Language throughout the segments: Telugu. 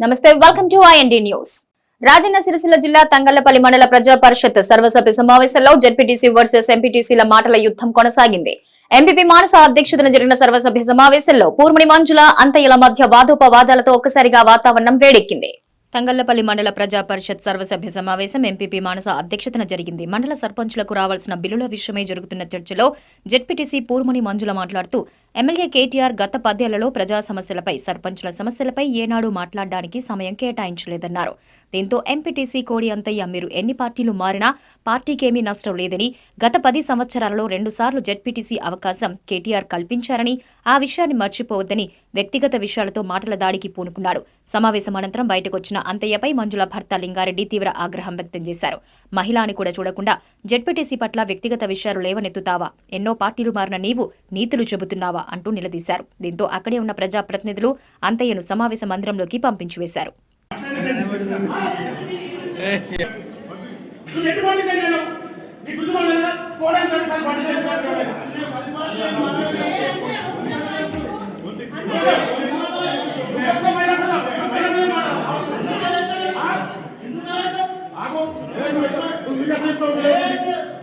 నమస్తే welcome to IND news Rajanna Sircilla జిల్లా తంగళ్ళపల్లి మండల ప్రజా పరిషత్ సర్వసభ్య సమావేశంలో జెడ్పీటీసీ వర్సెస్ ఎంపీటీసీల మాటల యుద్ధం కొనసాగింది. ఎంపీపీ మానస అధ్యక్షతన జరిగిన సర్వసభ్య సమావేశంలో పూర్మణి మంజుల అంతయ్యల మధ్య వాదోపవాదాలతో ఒక్కసారిగా వాతావరణం వేడెక్కింది. తంగళ్ళపల్లి మండల ప్రజా పరిషత్ సర్వసభ్య సమావేశం ఎంపీపీ మానస అధ్యక్షతన జరిగింది. మండల సర్పంచులకు రావాల్సిన బిల్లుల విషయమై జరుగుతున్న చర్చలో జెడ్పీటీసీ పూర్మణి మంజుల మాట్లాడుతూ ఎమ్మెల్యే కేటీఆర్ గత పదేళ్ళలో ప్రజా సమస్యలపై సర్పంచుల సమస్యలపై ఏనాడు మాట్లాడడానికి సమయం కేటాయించలేదన్నారు. దీంతో ఎంపీటీసీ కోడి అంతయ్య మీరు ఎన్ని పార్టీలు మారినా పార్టీకేమీ నష్టం లేదని గత పది సంవత్సరాలలో రెండుసార్లు జెడ్పీటీసీ అవకాశం కేటీఆర్ కల్పించారని ఆ విషయాన్ని మర్చిపోవద్దని వ్యక్తిగత విషయాలతో మాటల దాడికి పూనుకున్నాడు. సమావేశం అనంతరం బయటకొచ్చిన అంతయ్యపై మంజుల భర్త లింగారెడ్డి తీవ్ర ఆగ్రహం వ్యక్తం చేశారు. మహిళ అని కూడా చూడకుండా జడ్పీటీసీ పట్ల వ్యక్తిగత విషయాలు లేవనెత్తుతావా? ఎన్నో పార్టీలు మారిన నీవు నీతులు చెబుతున్నావా? అంటూ నిలదీశారు. దీంతో అక్కడే ఉన్న ప్రజాప్రతినిధులు అంతయ్యను సమావేశ మందిరంలోకి పంపించివేశారు.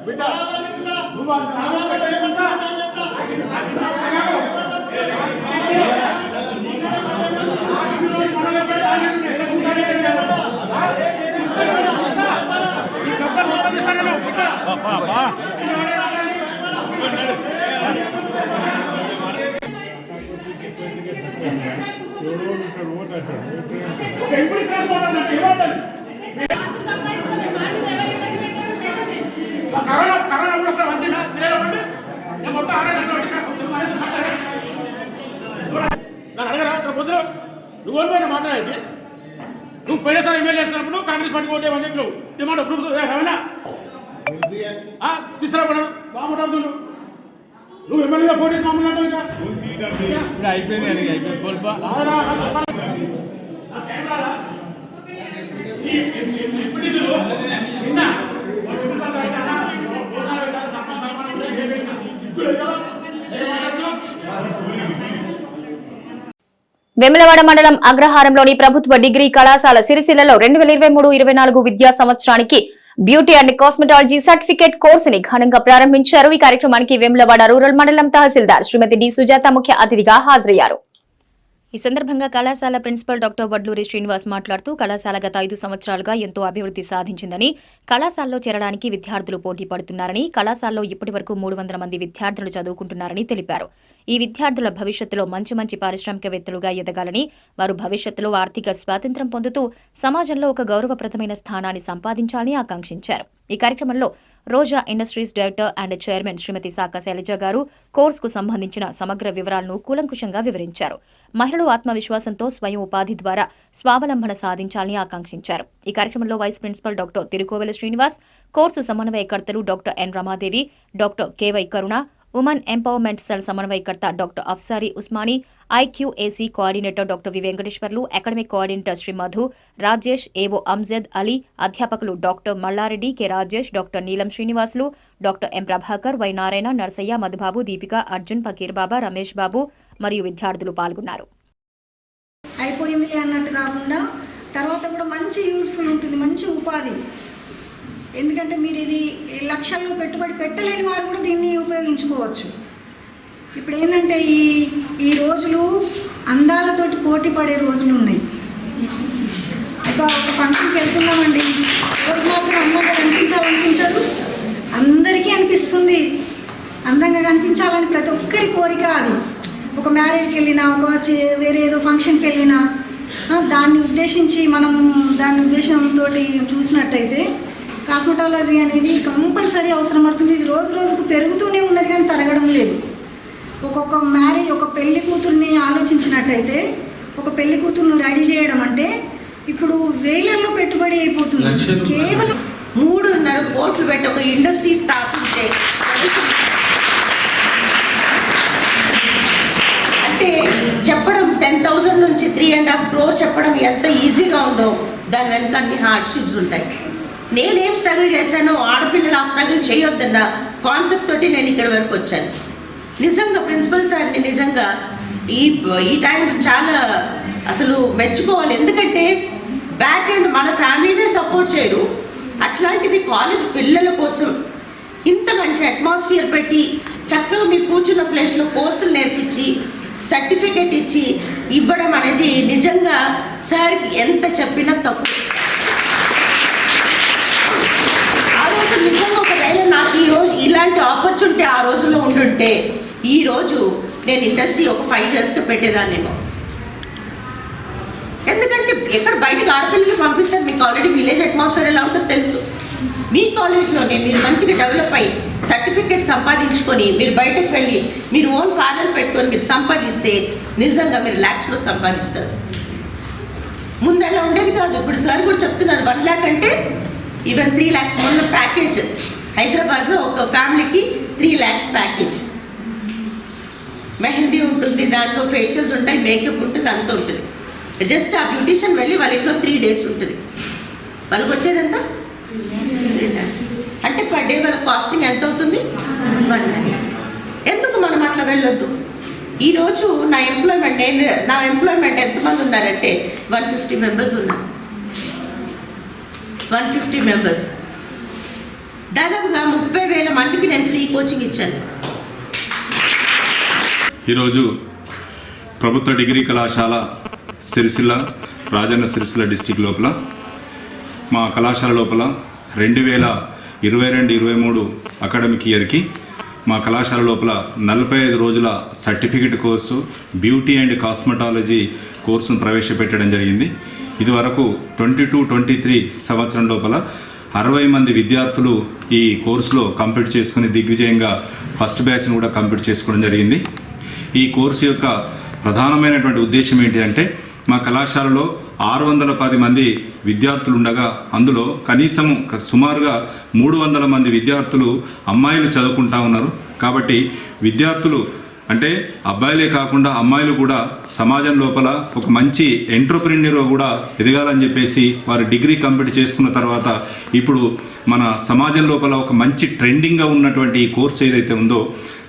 బిడ్డ నువ్వు ఒక ఎంపీ సార్ పోతాను ఏమవుతుంది కరోనా కరోనా కూడా ఒకసారి వచ్చిందా లేదండి నేను మొత్తం ఆరే లక్షలు పెట్టి ఇక్కడ కూర్చుని మనిషి మాట్లాడాను. నన్ను అడగరా రేపు పొద్దున నువ్వు పోయిన మాట్లాడేది నువ్వు పోయినసారి ఎమ్మెల్యే చేసినప్పుడు కాంగ్రెస్ పార్టీ ఓటే అని చెప్పి నువ్వు డిమాండ్ ప్రూఫ్స్ ఏమైనా మాట్లాడుతుండు నువ్వు ఎమ్మెల్యేగా పోటీ మామూలు అయిపోయింది అయిపోయింది. కోల్పా? వెములవాడ మండలం అగ్రహారంలోని ప్రభుత్వ డిగ్రీ కళాశాల సిరిసిల్లలో రెండు వేల ఇరవై మూడు ఇరవై నాలుగు విద్యా సంవత్సరానికి బ్యూటీ అండ్ కాస్మెటాలజీ సర్టిఫికేట్ కోర్సుని ఘనంగా ప్రారంభించారు. ఈ కార్యక్రమానికి వేములవాడ రూరల్ మండలం తహసీల్దార్ శ్రీమతి డి. సుజాత ముఖ్య అతిథిగా హాజరయ్యారు. ఈ సందర్భంగా కళాశాల ప్రిన్సిపల్ డాక్టర్ వడ్లూరి శ్రీనివాస్ మాట్లాడుతూ కళాశాల గత ఐదు సంవత్సరాలుగా ఎంతో అభివృద్ధి సాధించిందని కళాశాలలో చేరడానికి విద్యార్థులు పోటీ పడుతున్నారని కళాశాలలో ఇప్పటి వరకు మూడు వందల మంది విద్యార్థులు చదువుకుంటున్నారని తెలిపారు. ఈ విద్యార్థుల భవిష్యత్తులో మంచి మంచి పారిశ్రామికవేత్తలుగా ఎదగాలని వారు భవిష్యత్తులో ఆర్థిక స్వాతంత్ర్యం పొందుతూ సమాజంలో ఒక గౌరవప్రదమైన స్థానాన్ని సంపాదించాలని ఆకాంక్షించారు. ఈ కార్యక్రమంలో Roja industries director and chairman Shrimati శాఖ శైలజ గారు కోర్సుకు సంబంధించిన సమగ్ర వివరాలను కూలంకుషంగా వివరించారు. మహిళలు ఆత్మవిశ్వాసంతో స్వయం ఉపాధి ద్వారా స్వావలంబన సాధించాలని ఆకాంక్షించారు. ఈ కార్యక్రమంలో vice principal doctor Tirukovela Srinivas course సమన్వయకర్తలు doctor N Ramadevi doctor KY Karuna women empowerment cell సమన్వయకర్త doctor Afsari Usmani IQAC coordinator doctor V Venkateswarlu academic coordinator Shri Madhu Rajesh AO Amjad Ali అధ్యాపకులు doctor Mallareddy K Rajesh doctor Neelam Srinivasulu doctor M Prabhakar Y Narayana Narsaiah Madhubabu Deepika Arjun Fakir Baba Ramesh Babu మరియు విద్యార్థులు పాల్గొన్నారు. అయిపోయిందిలే అన్నట్టు కాకుండా తర్వాత కూడా మంచి యూస్ఫుల్ ఉంటుంది మంచి ఉపాధి. ఎందుకంటే మీరు ఇది లక్షల్లో పెట్టుబడి పెట్టలేని వారు కూడా దీన్ని ఉపయోగించుకోవచ్చు. ఇప్పుడు ఏంటంటే ఈ ఈ రోజులు అందాలతోటి పోటీ పడే రోజులు ఉన్నాయి. ఒక ఒక ఫంక్షన్కి వెళ్తున్నామండి. ఎవరికి మాత్రం అందంగా కనిపించాలనిపించదు. అందరికీ అనిపిస్తుంది. అందంగా కనిపించాలని ప్రతి ఒక్కరి కోరిక అది. ఒక మ్యారేజ్కి వెళ్ళినా ఒక వేరే ఏదో ఫంక్షన్కి వెళ్ళినా దాన్ని ఉద్దేశించి మనం దాని ఉద్దేశంతో చూసినట్టయితే కాస్మెటాలజీ అనేది కంపల్సరీ అవసరం పడుతుంది. ఇది రోజు రోజుకు పెరుగుతూనే ఉన్నది కానీ తరగడం లేదు. ఒక్కొక్క మ్యారేజ్ ఒక పెళ్ళి కూతుర్ని ఆలోచించినట్టయితే ఒక పెళ్ళి కూతుర్ని రెడీ చేయడం అంటే ఇప్పుడు వేలల్లో పెట్టుబడి అయిపోతుంది. కేవలం మూడున్నర కోట్లు పెట్టి ఒక ఇండస్ట్రీ స్థాపించే అంటే చెప్పడం టెన్ థౌజండ్ నుంచి త్రీ అండ్ హాఫ్ క్రోర్ చెప్పడం ఎంత ఈజీగా ఉందో. దాని వెనక అన్ని హార్డ్షిప్స్ ఉంటాయి. నేనేం స్ట్రగుల్ చేశానో ఆడపిల్లలు ఆ స్ట్రగుల్ చేయొద్దన్న కాన్సెప్ట్ తోటి నేను ఇక్కడ వరకు వచ్చాను. నిజంగా ప్రిన్సిపల్ సార్ని నిజంగా ఈ ఈ టైం చాలా అసలు మెచ్చుకోవాలి. ఎందుకంటే బ్యాక్ ఎండ్ మన ఫ్యామిలీనే సపోర్ట్ చేయరు. అట్లాంటిది కాలేజ్ పిల్లల కోసం ఇంత మంచి అట్మాస్ఫియర్ పెట్టి చక్కగా మీరు కూర్చున్న ప్లేస్లో కోర్సులు నేర్పించి సర్టిఫికేట్ ఇచ్చి ఇవ్వడం అనేది నిజంగా సార్కి ఎంత చెప్పినా తప్పు. ఆ నిజంగా ఒకవేళ నాకు ఈ రోజు ఇలాంటి ఆపర్చునిటీ ఆ రోజుల్లో ఉంటుంటే ఈ రోజు నేను ఇండస్ట్రీ ఒక ఫైవ్ ఇయర్స్కి పెట్టేదాన్నేమో. ఎందుకంటే ఎక్కడ బయటకు ఆడపిల్లలు పంపించారు మీకు ఆల్రెడీ విలేజ్ అట్మాస్ఫియర్ ఎలా ఉంటుందో తెలుసు. మీ కాలేజ్లోనే మీరు మంచిగా డెవలప్ అయ్యి సర్టిఫికేట్ సంపాదించుకొని మీరు బయటకు వెళ్ళి మీరు ఓన్ పార్లర్ పెట్టుకొని మీరు సంపాదిస్తే నిజంగా మీరు ల్యాక్స్లో సంపాదిస్తారు. ముందు అలా ఉండేది కాదు ఇప్పుడు సార్ కూడా చెప్తున్నారు వన్ ల్యాక్ అంటే ఈవెన్ త్రీ ల్యాక్స్ మొన్న ప్యాకేజ్ హైదరాబాద్లో ఒక ఫ్యామిలీకి త్రీ ల్యాక్స్ ప్యాకేజ్ మెహందీ ఉంటుంది దాంట్లో ఫేషియల్స్ ఉంటాయి మేకప్ ఉంటుంది అంత ఉంటుంది. జస్ట్ ఆ బ్యూటీషియన్ వెళ్ళి వాళ్ళ ఇంట్లో త్రీ డేస్ ఉంటుంది. వాళ్ళకి వచ్చేదంతా అంటే పర్ డే వాళ్ళ కాస్టింగ్ ఎంత అవుతుంది? వన్ ఎందుకు మనం అట్లా వెళ్ళొద్దు? ఈరోజు నా ఎంప్లాయ్మెంట్ నేను నా ఎంప్లాయ్మెంట్ ఎంతమంది ఉన్నారంటే వన్ ఫిఫ్టీ మెంబర్స్ ఉన్నారు. వన్ ఫిఫ్టీ మెంబర్స్ దాదాపుగా ముప్పై వేల మందికి నేను ఫ్రీ కోచింగ్ ఇచ్చాను. ఈరోజు ప్రభుత్వ డిగ్రీ కళాశాల సిరిసిల్ల రాజన్న సిరిసిల్ల డిస్టిక్ లోపల మా కళాశాల లోపల రెండు వేల ఇరవై రెండు ఇరవై మూడు అకాడమిక్ ఇయర్కి మా కళాశాల లోపల నలభై ఐదు రోజుల certificate course beauty and cosmetology కోర్సును ప్రవేశపెట్టడం జరిగింది. ఇదివరకు ట్వంటీ టూ ట్వంటీ త్రీ సంవత్సరం లోపల అరవై మంది విద్యార్థులు ఈ కోర్సులో కంప్లీట్ చేసుకుని దిగ్విజయంగా ఫస్ట్ బ్యాచ్ను కూడా కంప్లీట్ చేసుకోవడం జరిగింది. ఈ కోర్సు యొక్క ప్రధానమైనటువంటి ఉద్దేశం ఏంటి అంటే మా కళాశాలలో ఆరు వందల పది మంది విద్యార్థులు ఉండగా అందులో కనీసం సుమారుగా మూడు వందల మంది విద్యార్థులు అమ్మాయిలు చదువుకుంటా ఉన్నారు. కాబట్టి విద్యార్థులు అంటే అబ్బాయిలే కాకుండా అమ్మాయిలు కూడా సమాజం లోపల ఒక మంచి ఎంటర్ప్రిన్యూర్ కూడా ఎదగాలని చెప్పేసి వారు డిగ్రీ కంప్లీట్ చేసుకున్న తర్వాత ఇప్పుడు మన సమాజం లోపల ఒక మంచి ట్రెండింగ్గా ఉన్నటువంటి ఈ కోర్స్ ఏదైతే ఉందో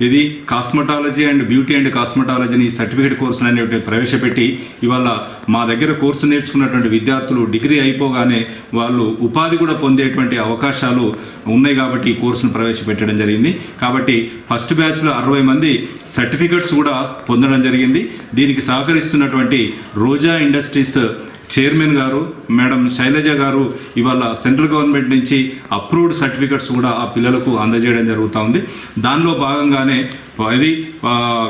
ఇది కాస్మెటాలజీ అండ్ బ్యూటీ అండ్ కాస్మెటాలజీని సర్టిఫికేట్ కోర్సులు అనేవి ప్రవేశపెట్టి ఇవాళ మా దగ్గర కోర్సు నేర్చుకున్నటువంటి విద్యార్థులు డిగ్రీ అయిపోగానే వాళ్ళు ఉపాధి కూడా పొందేటువంటి అవకాశాలు ఉన్నాయి కాబట్టి ఈ కోర్సును ప్రవేశపెట్టడం జరిగింది. కాబట్టి ఫస్ట్ బ్యాచ్లో అరవై మంది సర్టిఫికెట్స్ కూడా పొందడం జరిగింది. దీనికి సహకరిస్తున్నటువంటి Roja industries chairman garu madam Shailaja garu ఇవాళ సెంట్రల్ గవర్నమెంట్ నుంచి అప్రూవ్డ్ సర్టిఫికెట్స్ కూడా ఆ పిల్లలకు అందజేయడం జరుగుతూ ఉంది. దానిలో భాగంగానే ఇది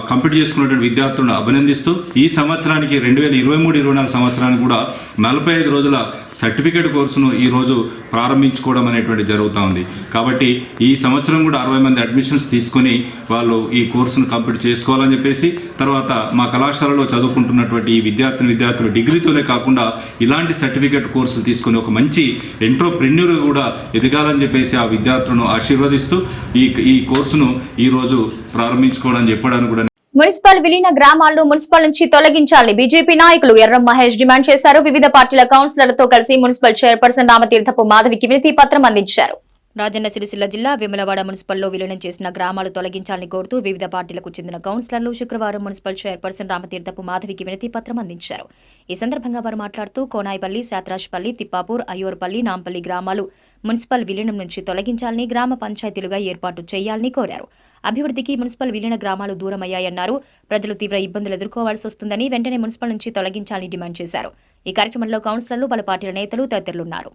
కంప్లీట్ చేసుకున్నటువంటి విద్యార్థులను అభినందిస్తూ ఈ సంవత్సరానికి రెండు వేల ఇరవై మూడు ఇరవై నాలుగు సంవత్సరానికి కూడా నలభై ఐదు రోజుల సర్టిఫికేట్ కోర్సును ఈరోజు ప్రారంభించుకోవడం అనేటువంటి జరుగుతూ ఉంది. కాబట్టి ఈ సంవత్సరం కూడా అరవై మంది అడ్మిషన్స్ తీసుకొని వాళ్ళు ఈ కోర్సును కంప్లీట్ చేసుకోవాలని చెప్పేసి తర్వాత మా కళాశాలలో చదువుకుంటున్నటువంటి ఈ విద్యార్థిని విద్యార్థులు డిగ్రీతోనే కాకుండా ఇలాంటి సర్టిఫికేట్ కోర్సులు తీసుకొని ఒక మంచి ఎంట్రోప్రెన్యూర్ కూడా ఎదగాలని చెప్పేసి ఆ విద్యార్థులను ఆశీర్వదిస్తూ ఈ ఈ కోర్సును ఈరోజు ప్రారంభించుకోవడం చెప్పడానికి కూడా మున్సిపల్ విలీన గ్రామాలను మున్సిపల్ నుంచి తొలగించాలని బీజేపీ నాయకులు ఎర్రం మహేష్ డిమాండ్ చేశారు. వివిధ పార్టీల కౌన్సిలర్లతో కలిసి మున్సిపల్ చైర్పర్సన్ రామతీర్థపు మాధవికి వినతి పత్రం అందించారు. రాజన్న సిరిసిల్ల జిల్లా విమలవాడ మున్సిపల్లో విలీనం చేసిన గ్రామాలు తొలగించాలని కోరుతూ వివిధ పార్టీలకు చెందిన కౌన్సిలర్లు శుక్రవారం మున్సిపల్ చైర్పర్సన్ రామతీర్థపు మాధవికి వినతి పత్రం అందించారు. ఈ సందర్భంగా వారు మాట్లాడుతూ కోనాయిపల్లి శాత్రాజ్పల్లి తిప్పాపూర్ అయ్యూర్పల్లి నాంపల్లి గ్రామాలు మున్సిపల్ విలీనం నుంచి తొలగించాలని గ్రామ పంచాయతీలుగా ఏర్పాటు చేయాలని కోరారు. అభివృద్ధికి మున్సిపల్ విలీన గ్రామాలు దూరమయ్యాయన్నారు. ప్రజలు తీవ్ర ఇబ్బందులు ఎదుర్కోవాల్సి వస్తుందని వెంటనే మున్సిపల్ నుంచి తొలగించాలని డిమాండ్ చేశారు. ఈ కార్యక్రమంలో కౌన్సిలర్లు పలు పార్టీల నేతలు తదితరులున్నారు.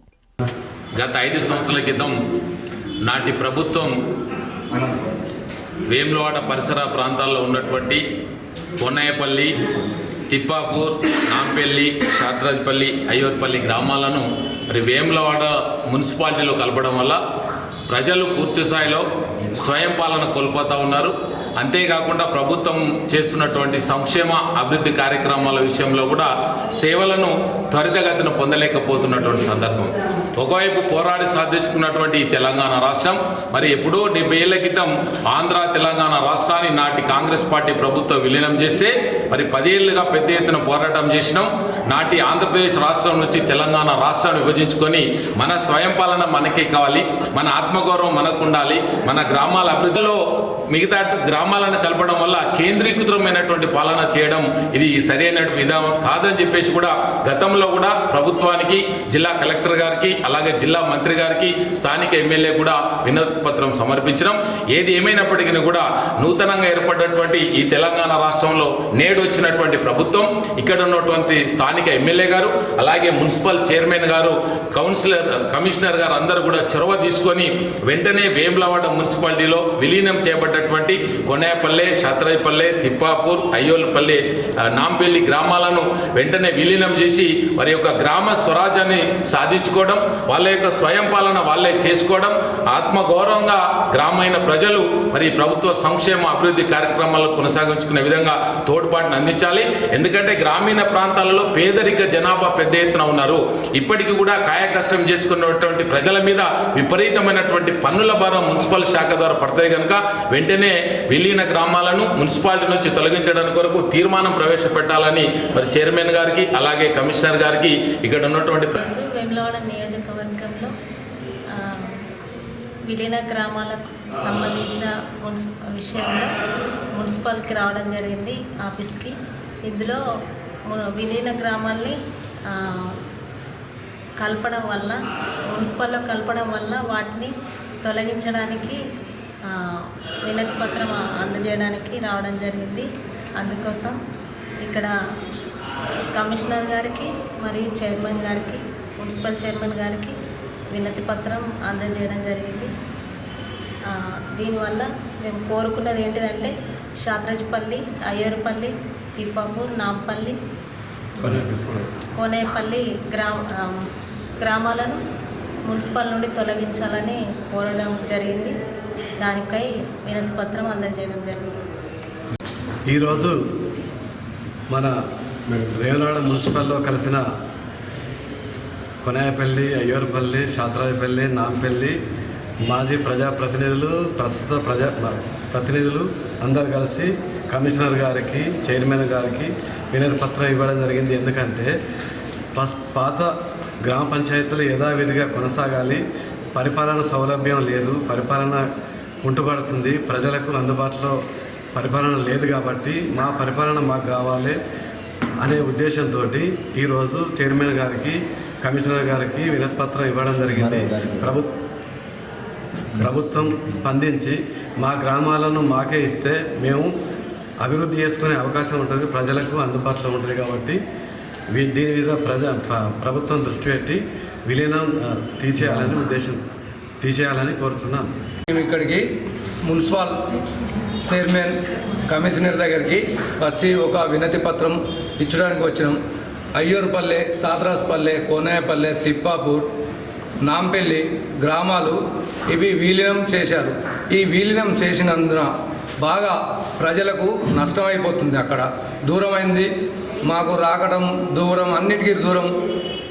గత ఐదు సంవత్సరాల క్రితం నాటి ప్రభుత్వం వేములవాడ పరిసర ప్రాంతాల్లో ఉన్నటువంటి పొన్నయ్యపల్లి తిప్పాపూర్ నాంపల్లి షాద్రాజ్పల్లి అయ్యూర్పల్లి గ్రామాలను మరి వేములవాడ మున్సిపాలిటీలో కలపడం వల్ల ప్రజలు పూర్తి స్థాయిలో స్వయం పాలన కోల్పోతూ ఉన్నారు. అంతేకాకుండా ప్రభుత్వం చేస్తున్నటువంటి సంక్షేమ అభివృద్ధి కార్యక్రమాల విషయంలో కూడా సేవలను త్వరితగతిన పొందలేకపోతున్నటువంటి సందర్భం. ఒకవైపు పోరాడి సాధించుకున్నటువంటి ఈ తెలంగాణ రాష్ట్రం మరి ఎప్పుడో డెబ్బై ఏళ్ళ క్రితం ఆంధ్ర తెలంగాణ రాష్ట్రాన్ని నాటి కాంగ్రెస్ పార్టీ ప్రభుత్వం విలీనం చేస్తే మరి పదేళ్ళుగా పెద్ద ఎత్తున పోరాటం చేసినాం. నాటి ఆంధ్రప్రదేశ్ రాష్ట్రం నుంచి తెలంగాణ రాష్ట్రాన్ని విభజించుకొని మన స్వయం పాలన మనకే కావాలి మన ఆత్మగౌరవం మనకు ఉండాలి మన గ్రామాల అభివృద్ధిలో మిగతా గ్రామాలను కలపడం వల్ల కేంద్రీకృతమైనటువంటి పాలన చేయడం ఇది సరైన విధానం కాదని చెప్పేసి కూడా గతంలో కూడా ప్రభుత్వానికి జిల్లా కలెక్టర్ గారికి అలాగే జిల్లా మంత్రి గారికి స్థానిక ఎమ్మెల్యే కూడా వినతి పత్రం సమర్పించడం. ఏది ఏమైనప్పటికీ కూడా నూతనంగా ఏర్పడినటువంటి ఈ తెలంగాణ రాష్ట్రంలో నేడు వచ్చినటువంటి ప్రభుత్వం ఇక్కడ ఉన్నటువంటి స్థానిక ఎమ్మెల్యే గారు అలాగే municipal chairman garu councillor commissioner garu అందరూ కూడా చొరవ తీసుకొని వెంటనే వేములవాడ మున్సిపాలిటీలో విలీనం చేయబడ్డటువంటి కొనేపల్లె షాత్రాయిపల్లె తిప్పాపూర్ అయ్యోలపల్లి నాంపల్లి గ్రామాలను వెంటనే విలీనం చేసి వారి యొక్క గ్రామ స్వరాజ్యాన్ని సాధించుకోవడం వాళ్ళ యొక్క స్వయం పాలన వాళ్ళే చేసుకోవడం ఆత్మగౌరవంగా గ్రామీణ ప్రజలు మరి ప్రభుత్వ సంక్షేమ అభివృద్ధి కార్యక్రమాలు కొనసాగించుకునే విధంగా తోడ్పాటును అందించాలి. ఎందుకంటే గ్రామీణ ప్రాంతాలలో పేదరిక జనాభా పెద్ద ఎత్తున ఉన్నారు. ఇప్పటికీ కూడా కాయ కష్టం చేసుకున్నటువంటి ప్రజల మీద విపరీతమైనటువంటి పన్నుల భారం మున్సిపల్ శాఖ ద్వారా పడతాయి కనుక వెంటనే విలీన గ్రామాలను మున్సిపాలిటీ నుంచి తొలగించడానికి కొరకు తీర్మానం ప్రవేశపెట్టాలని మరి చైర్మన్ గారికి అలాగే కమిషనర్ గారికి ఇక్కడ ఉన్నటువంటి నియోజక నియోజకవర్గంలో విలీన గ్రామాలకు సంబంధించిన మున్సి విషయంలో మున్సిపల్కి రావడం జరిగింది ఆఫీస్కి. ఇందులో విలీన గ్రామాల్ని కలపడం వల్ల మున్సిపల్లో కలపడం వల్ల వాటిని తొలగించడానికి వినతి పత్రం అందజేయడానికి రావడం జరిగింది. అందుకోసం ఇక్కడ కమిషనర్ గారికి మరియు చైర్మన్ గారికి మున్సిపల్ చైర్మన్ గారికి వినతి పత్రం అందజేయడం జరిగింది. దీనివల్ల మేము కోరుకున్నది ఏంటిదంటే షాత్రజ్పల్లి అయ్యూరుపల్లి తిప్పాపూర్ నాంపల్లి కోనేపల్లి గ్రామ గ్రామాలను మున్సిపల్ నుండి తొలగించాలని కోరడం జరిగింది. దానికై వినతి పత్రం అందజేయడం జరిగింది. ఈరోజు మన వేమనాడ మున్సిపల్లో కలిసిన కొనాయపల్లి అయ్యూరుపల్లి శాతరాయపల్లి నాంపల్లి మాజీ ప్రజాప్రతినిధులు ప్రస్తుత ప్రజా ప్రతినిధులు అందరు కలిసి కమిషనర్ గారికి చైర్మన్ గారికి వినతి పత్రం ఇవ్వడం జరిగింది. ఎందుకంటే పస్ పాత గ్రామ పంచాయతీలు యథావిధిగా కొనసాగాలి. పరిపాలన సౌలభ్యం లేదు. పరిపాలన కుంటుపడుతుంది. ప్రజలకు అందుబాటులో పరిపాలన లేదు కాబట్టి మా పరిపాలన మాకు కావాలి అనే ఉద్దేశంతో ఈరోజు చైర్మన్ గారికి కమిషనర్ గారికి వినతిపత్రం ఇవ్వడం జరిగింది. ప్రభు ప్రభుత్వం స్పందించి మా గ్రామాలను మాకే ఇస్తే మేము అభివృద్ధి చేసుకునే అవకాశం ఉంటుంది ప్రజలకు అందుబాటులో ఉంటుంది కాబట్టి వీ- దీని మీద ప్రజ ప్రభుత్వం దృష్టి పెట్టి విలీనం తీసేయాలని ఉద్దేశం తీసేయాలని కోరుతున్నాం మేము ఇక్కడికి మున్సిపల్ చైర్మన్ కమిషనర్ దగ్గరికి వచ్చి ఒక వినతి పత్రం ఇచ్చడానికి వచ్చినాం. అయ్యూరుపల్లె సాద్రాస్పల్లె కోనాయపల్లె తిప్పాపూర్ నాంపల్లి గ్రామాలు ఇవి విలీనం చేశారు. ఈ విలీనం చేసినందున బాగా ప్రజలకు నష్టమైపోతుంది అక్కడ. దూరమైంది మాకు రాకడం దూరం అన్నిటికీ దూరం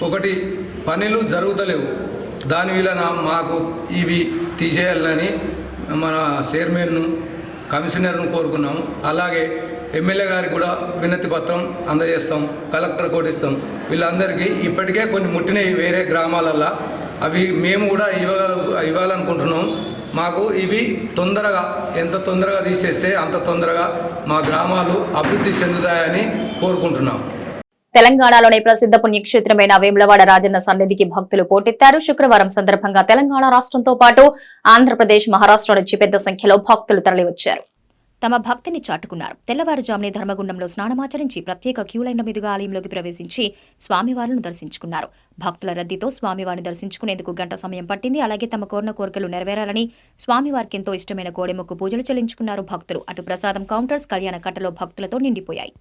ఒకటి పనులు జరుగుతలేవు. దాని వలన మాకు ఇవి తీసేయాలని మన చైర్మన్ను కమిషనర్ను కోరుకున్నాం అలాగే ఎమ్మెల్యే గారికి కూడా వినతి పత్రం అందజేస్తాం కలెక్టర్ కోటిస్తాం. వీళ్ళందరికీ ఇప్పటికే కొన్ని ముట్టినవి వేరే గ్రామాలల్లో. అవి మేము కూడా ఇవ్వగల ఇవ్వాలనుకుంటున్నాం. మాకు ఇవి తొందరగా ఎంత తొందరగా తీసేస్తే అంత తొందరగా మా గ్రామాలు అభివృద్ధి చెందుతాయని కోరుకుంటున్నాం. తెలంగాణలోని ప్రసిద్ధ పుణ్యక్షేత్రమైన వేములవాడ రాజన్న సన్నిధికి భక్తులు పోటెత్తారు. శుక్రవారం సందర్భంగా తెలంగాణ రాష్ట్రంతో పాటు ఆంధ్రప్రదేశ్ మహారాష్ట్ర నుంచి పెద్ద సంఖ్యలో భక్తులు తరలివచ్చారు. తమ భక్తిని చాటుకున్నారు. తెల్లవారుజామునే ధర్మగుండంలో స్నానమాచరించి ప్రత్యేక క్యూలైన మీదుగా ఆలయంలోకి ప్రవేశించి స్వామివారిని దర్శించుకున్నారు. భక్తుల రద్దీతో స్వామివారిని దర్శించుకునేందుకు గంట సమయం పట్టింది. అలాగే తమ కోరిన కోరికలు నెరవేరాలని స్వామివారికి ఎంతో ఇష్టమైన కోడెముక్కు పూజలు చెల్లించుకున్నారు భక్తులు. అటు ప్రసాదం కౌంటర్స్ కళ్యాణ కట్టలో భక్తులతో నిండిపోయాయి.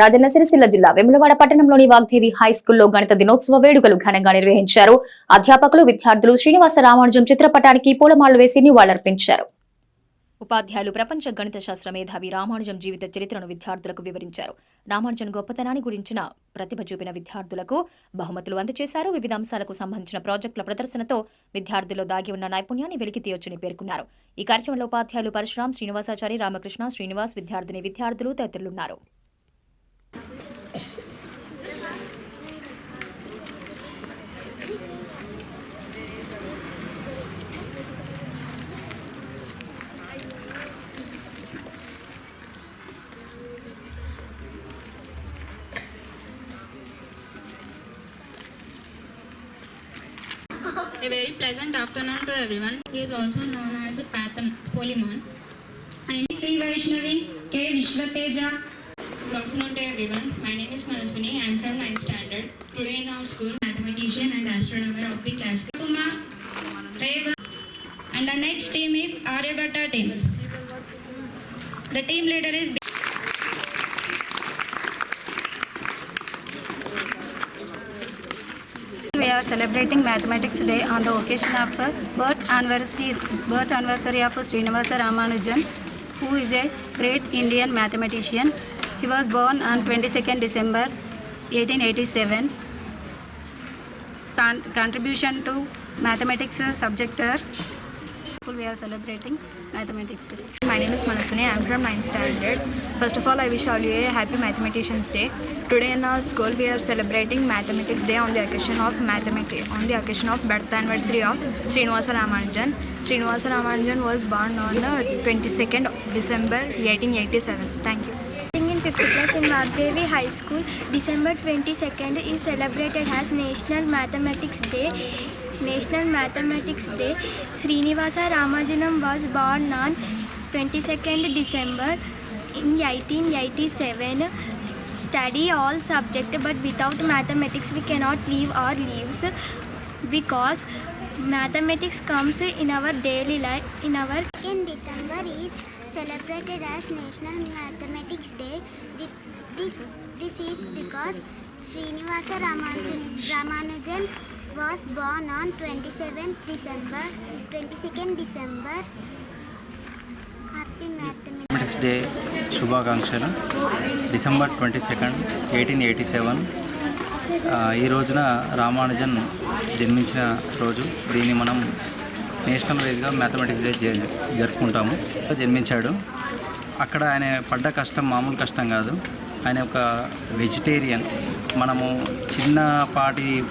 రాజన్న సిరిసిల్ల జిల్లా వెములవాడ పట్టణంలోని వాగ్దేవి హై స్కూల్లో గణిత దినోత్సవ వేడుకలు ఘనంగా నిర్వహించారు. అధ్యాపకులు విద్యార్థులు శ్రీనివాస రామానుజం చిత్రపటానికి పూలమాలలు వేసి నివాళులర్పించారు. ఉపాధ్యాయులు ప్రపంచ గణిత శాస్త్ర మేధావి రామానుజం జీవిత చరిత్రను విద్యార్థులకు వివరించారు. రామానుజన్ గొప్పతనాన్ని గురించిన ప్రతిభ చూపిన విద్యార్థులకు బహుమతులు అందజేశారు. వివిధ అంశాలకు సంబంధించిన ప్రాజెక్టుల ప్రదర్శనతో విద్యార్థుల్లో దాగి ఉన్న నైపుణ్యాన్ని వెలికి తీయొచ్చని పేర్కొన్నారు. ఈ కార్యక్రమంలో ఉపాధ్యాయులు పరశురాం శ్రీనివాసాచారి రామకృష్ణ శ్రీనివాస్ విద్యార్థిని విద్యార్థులు తదితరులున్నారు. A very pleasant afternoon to everyone. He is also known as a Patham Polyman. And Sri Vaishnavi K. Vishwateja. Good afternoon to everyone. My name is Manaswini. I am from 9th standard. Today in our school, mathematician and astronomer of the class. Kumar, Reva. And the next team is Aryabhatta team. The team leader is We are celebrating Mathematics Day on the occasion of birth anniversary, birth anniversary of Srinivasa Ramanujan, who is a great Indian mathematician. He was born on 22nd December 1887. Con- contribution to mathematics uh, subject are we are celebrating mathematics day. My name is Manaswini. I am from 9th standard. First of all, I wish all you a happy Mathematicians Day. Today in our school, we are celebrating Mathematics Day on the occasion of mathematics on the occasion of birth anniversary of Srinivasa Ramanujan. Srinivasa Ramanujan was born on uh, 22nd December 1887. Thank you. In 50 in Magdevi High School, December 22nd is celebrated as National Mathematics Day. National Mathematics Day. Srinivasa Ramanujan was born on 22nd December in 1887. Study all subject, but without mathematics we cannot live our lives because mathematics comes in our daily life in our In December is celebrated as National Mathematics Day. This, this is because Srinivasa Ramanujan, Ramanujan was born on 27th December, 22nd December. Happy Mathematics. Day day శుభాకాంక్షలు December twenty second eighteen eighty seven ఈ రోజున రామానుజన్ జన్మించిన రోజు దీన్ని మనం నేషనల్ వైజ్గా మ్యాథమెటిక్స్ డే జ- జరుపుకుంటాము. జన్మించాడు. అక్కడ ఆయన పడ్డ కష్టం మామూలు కష్టం కాదు. ఆయన ఒక వెజిటేరియన్ మనము చిన్నపాటి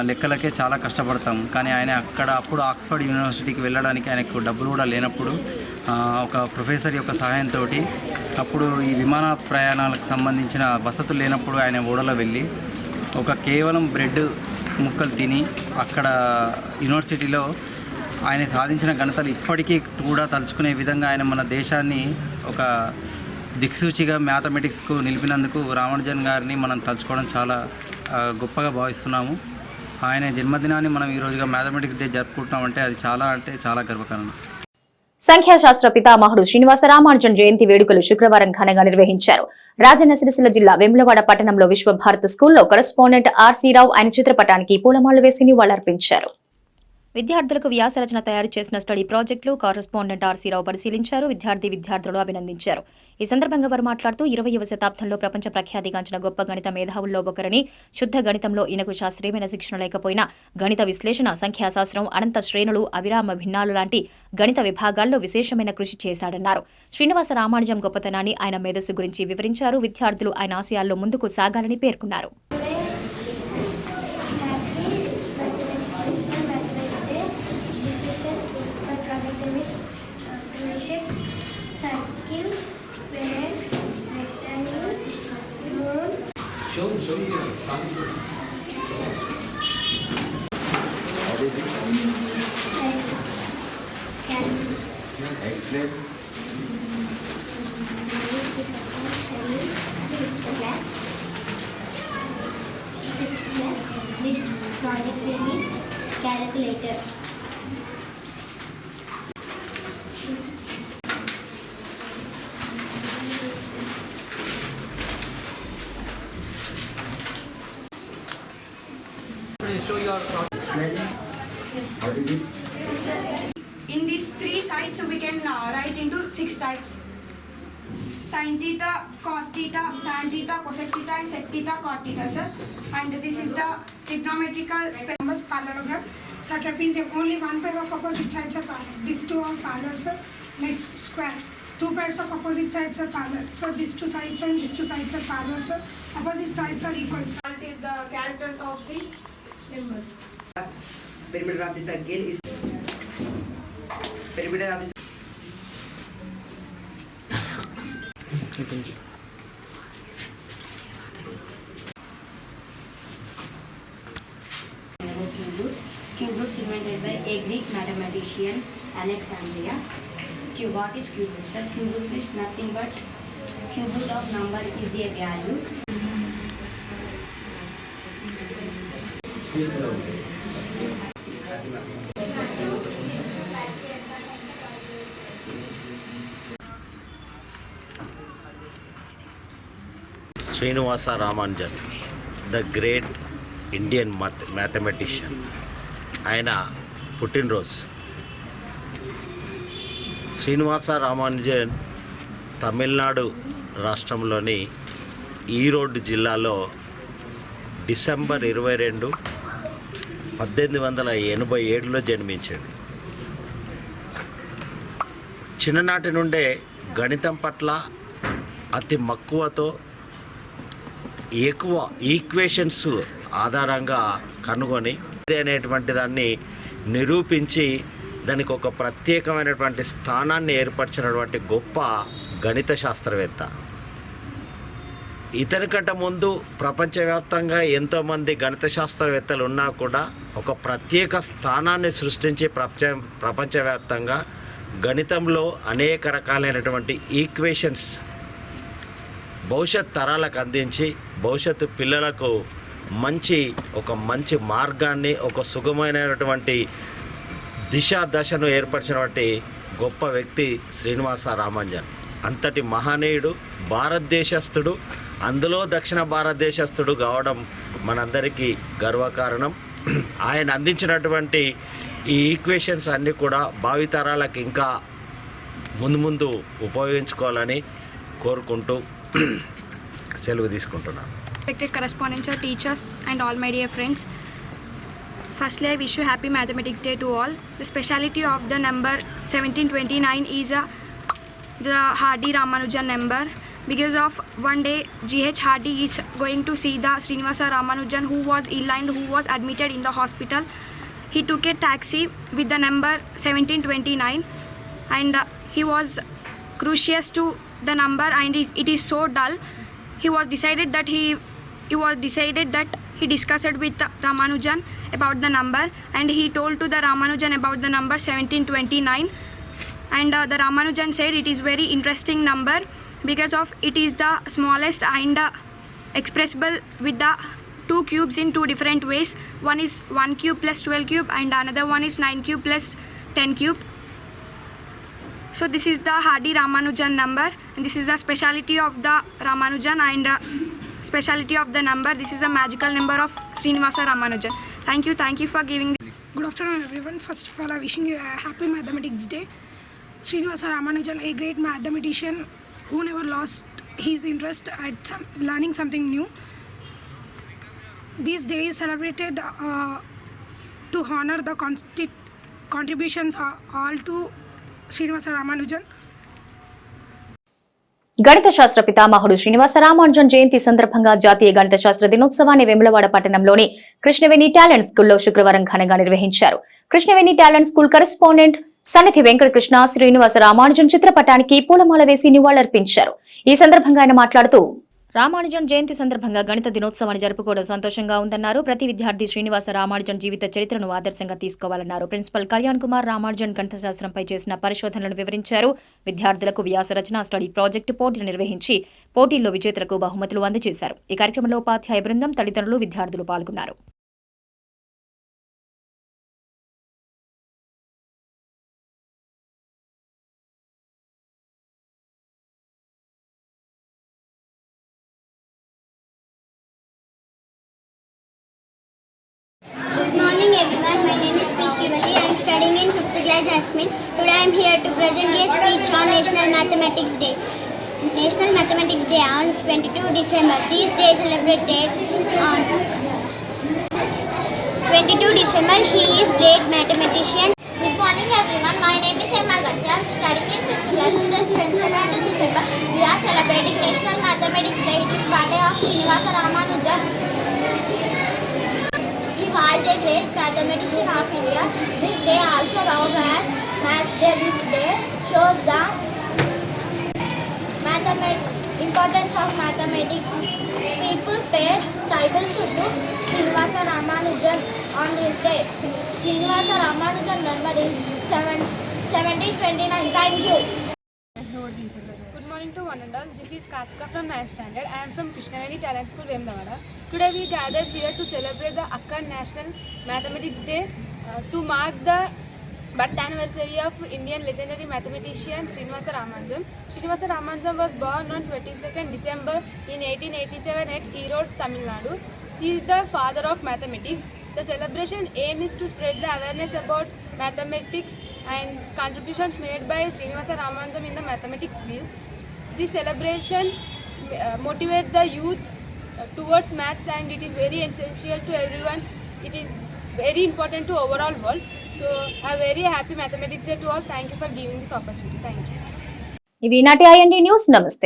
లెక్కలకే చాలా కష్టపడతాం. కానీ ఆయన అక్కడ అప్పుడు ఆక్స్ఫర్డ్ యూనివర్సిటీకి వెళ్ళడానికి ఆయనకు డబ్బులు కూడా లేనప్పుడు ఒక ప్రొఫెసర్ యొక్క సహాయంతో అప్పుడు ఈ విమాన ప్రయాణాలకు సంబంధించిన వసతులు లేనప్పుడు ఆయన ఓడలో వెళ్ళి ఒక కేవలం బ్రెడ్ ముక్కలు తిని అక్కడ యూనివర్సిటీలో ఆయన సాధించిన ఘనతలు ఇప్పటికీ కూడా తలుచుకునే విధంగా ఆయన మన దేశాన్ని ఒక దిక్సూచిగా మ్యాథమెటిక్స్కు నిలిపినందుకు రామానుజన్ గారిని మనం తలుచుకోవడం చాలా గొప్పగా భావిస్తున్నాము. ఆయన జన్మదినాన్ని మనం ఈరోజుగా మ్యాథమెటిక్స్ డే జరుపుకుంటున్నామంటే అది చాలా అంటే చాలా గర్వకారణం. సంఖ్యాశాస్త్ర పితామహుడు శ్రీనివాస రామానుజన్ జయంతి వేడుకలు శుక్రవారం ఘనంగా నిర్వహించారు. రాజన్న సిరిసిల్ల జిల్లా వెమ్లవాడ పట్టణంలో విశ్వభారత స్కూల్లో కరెస్పాండెంట్ ఆర్సీరావు ఆయన చిత్రపటానికి పూలమాలలు వేసి నివాళులర్పించారు. విద్యార్థులకు వ్యాసరచన తయారు చేసిన స్టడీ ప్రాజెక్టులు కారస్పాండెంట్ ఆర్సీరావు పరిశీలించారు. విద్యార్థి విద్యార్థులు అభినందించారు. ఈ సందర్భంగా వారు మాట్లాడుతూ ఇరవయవ శతాబ్దంలో ప్రపంచ ప్రఖ్యాతిగాంచిన గొప్ప గణిత మేధావుల్లో ఒకరని శుద్ధ గణితంలో ఈయనకు శాస్త్రీయమైన శిక్షణ లేకపోయినా గణిత విశ్లేషణ సంఖ్యాశాస్త్రం అనంత శ్రేణులు అవిరామ భిన్నాలు లాంటి గణిత విభాగాల్లో విశేషమైన కృషి చేశాడన్నారు. శ్రీనివాస రామానుజం గొప్పతనాన్ని ఆయన మేధస్సు గురించి వివరించారు. విద్యార్థులు ఆయన ఆశయాల్లో ముందుకు సాగాలని పేర్కొన్నారు. circle, square. Show, show me your tongue first. What is this? Can explain? This calculator. And sec theta, cot theta, sir. And this is the trigonometrical spe- numbers parallelogram. So trapezium, only one pair of opposite sides are parallel. These two are parallel, sir. Next square. Two pairs of opposite sides are parallel. So these two sides and these two sides are parallel, sir. Opposite sides are equal. sir. The character of this number. perimeter of the circle is perimeter of the cubes. Cube roots invented by a Greek mathematician Alexandria. Cube, what is cube root? Sir, cube root is nothing but cube root of number is a value. Srinivasa Ramanjan, the great Indian math mathematician ఆయన పుట్టినరోజు. శ్రీనివాస రామానుజన్ తమిళనాడు రాష్ట్రంలోని ఈరోడ్ జిల్లాలో డిసెంబర్ ఇరవై రెండు పద్దెనిమిది వందల ఎనభై ఏడులో జన్మించాడు. చిన్ననాటి నుండే గణితం పట్ల అతి మక్కువతో ఎక్కువ ఈక్వేషన్స్ ఆధారంగా కనుగొని ఇది అనేటువంటి దాన్ని నిరూపించి దానికి ఒక ప్రత్యేకమైనటువంటి స్థానాన్ని ఏర్పరిచినటువంటి గొప్ప గణిత శాస్త్రవేత్త ఇతనికంటే ముందు ప్రపంచవ్యాప్తంగా ఎంతోమంది గణిత శాస్త్రవేత్తలు ఉన్నా కూడా ఒక ప్రత్యేక స్థానాన్ని సృష్టించి ప్రపంచ ప్రపంచవ్యాప్తంగా గణితంలో అనేక రకాలైనటువంటి ఈక్వేషన్స్ భవిష్యత్ తరాలకు అందించి భవిష్యత్తు పిల్లలకు మంచి ఒక మంచి మార్గాన్ని ఒక సుగమైనటువంటి దిశ దశను ఏర్పరిచినటువంటి గొప్ప వ్యక్తి శ్రీనివాస రామాంజన్. అంతటి మహనీయుడు భారతదేశస్థుడు అందులో దక్షిణ భారతదేశస్థుడు కావడం మనందరికీ గర్వకారణం. ఆయన అందించినటువంటి ఈ ఈక్వేషన్స్ అన్నీ కూడా భావితరాలకు ఇంకా ముందు ముందు ఉపయోగించుకోవాలని కోరుకుంటూ సెలవు తీసుకుంటున్నాను. Respected correspondents, teachers, and all my dear friends. Firstly, I wish you happy Mathematics Day to all. The speciality of the number 1729 is uh, the Hardy Ramanujan number. Because of one day, G.H. Hardy is going to see the Srinivasa Ramanujan who was ill and who was admitted in the hospital. He took a taxi with the number 1729 and uh, he was crucious to the number and it is so dull he was decided that he he was decided that he discussed with Ramanujan about the number and he told to the Ramanujan about the number 1729 and uh, the Ramanujan said it is very interesting number because of it is the smallest and uh, expressible with the two cubes in two different ways. One is 1 cube plus 12 cube and another one is 9 cube plus 10 cube. So this is the Hardy Ramanujan number. This is the speciality of the Ramanujan and uh, speciality of the number. This is a magical number of Srinivasa Ramanujan. Thank you, thank you for giving. Good afternoon, everyone. First of all, I'm wishing you a happy Mathematics Day. Srinivasa Ramanujan, a great mathematician who never lost his interest at some, learning something new. This day is celebrated uh, to honor the contributions uh, all to Srinivasa Ramanujan. గణిత శాస్త్ర పితామహుడు శ్రీనివాస రామానుజన్ జయంతి సందర్భంగా జాతీయ గణిత శాస్త్ర దినోత్సవాన్ని వెములవాడ పట్టణంలోని కృష్ణవేణి టాలెంట్ స్కూల్లో శుక్రవారం ఘనంగా నిర్వహించారు. కృష్ణవేణి టాలెంట్ స్కూల్ కరెస్పాండెంట్ సన్నిధి వెంకటకృష్ణ శ్రీనివాస రామానుజన్ చిత్రపటానికి పూలమాల వేసి నివాళులర్పించారు. ఈ సందర్భంగా ఆయన మాట్లాడుతూ రామానుజన్ జయంతి సందర్భంగా గణిత దినోత్సవాన్ని జరుపుకోవడం సంతోషంగా ఉందన్నారు. ప్రతి విద్యార్థి శ్రీనివాస రామానుజన్ జీవిత చరిత్రను ఆదర్శంగా తీసుకోవాలన్నారు. ప్రిన్సిపల్ కళ్యాణ్ కుమార్ రామానుజన్ గణిత శాస్త్రంపై చేసిన పరిశోధనలను వివరించారు. విద్యార్థులకు వ్యాస రచన స్టడీ ప్రాజెక్టు పోటీలు నిర్వహించి పోటీల్లో విజేతలకు బహుమతులు అందజేశారు. ఈ కార్యక్రమంలో ఉపాధ్యాయ బృందం తల్లిదండ్రులు విద్యార్థులు పాల్గొన్నారు. Is I am studying in 5th class Jasmine. Today I am here to present a speech on National Mathematics Day. National Mathematics Day on 22 December. This day is celebrated on 22 December. He is great mathematician. Good morning everyone, my name is Emma Gassi. I am studying in 5th class. Today is 27 December. We are celebrating National Mathematics Day. It is birthday of Srinivasa Ramanujan. He was a great mathematician of India. This day also known as Maths Day. This day shows the mathemat- importance of mathematics. People pay tribal to do Srinivasa Ramanujan on this day. Srinivasa Ramanujan number is 7, 1729. Thank you. Good morning to one and all. This is Kartika from 9th standard. I am from Krishnaveni Talent School, Vemdavada. Today we gathered here to celebrate the Akka National Mathematics Day uh, to mark the birth anniversary of Indian legendary mathematician Srinivasa Ramanujan. Srinivasa Ramanujan was born on 22nd December in 1887 at Erode, Tamil Nadu. He is the father of mathematics. The celebration aim is to spread the awareness about mathematics and contributions made by Srinivasa Ramanujan in the mathematics field. These celebrations uh, motivates the youth uh, towards maths and it is very essential to everyone. It is very important to overall world. So a very happy mathematics day to all. Thank you for giving this opportunity. Thank you. ఇవి నాటి ఐఎన్డి న్యూస్ నమస్తే